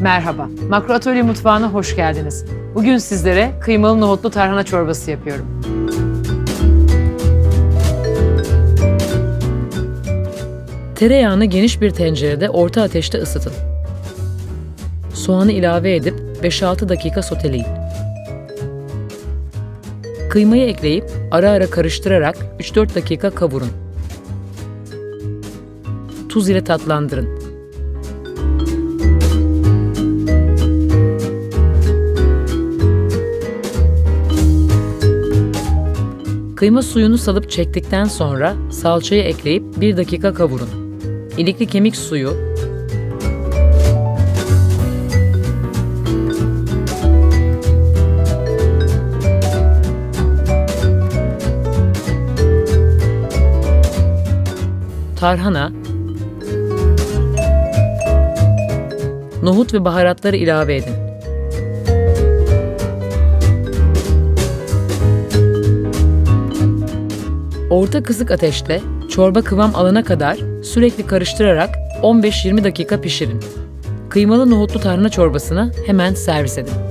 Merhaba, Makro Atölye Mutfağı'na hoş geldiniz. Bugün sizlere kıymalı nohutlu tarhana çorbası yapıyorum. Tereyağını geniş bir tencerede orta ateşte ısıtın. Soğanı ilave edip 5-6 dakika soteleyin. Kıymayı ekleyip ara ara karıştırarak 3-4 dakika kavurun. Tuz ile tatlandırın. Kıyma suyunu salıp çektikten sonra salçayı ekleyip 1 dakika kavurun. İlikli kemik suyu, tarhana, nohut ve baharatları ilave edin. Orta kısık ateşte çorba kıvam alana kadar sürekli karıştırarak 15-20 dakika pişirin. Kıymalı nohutlu tarhana çorbasını hemen servis edin.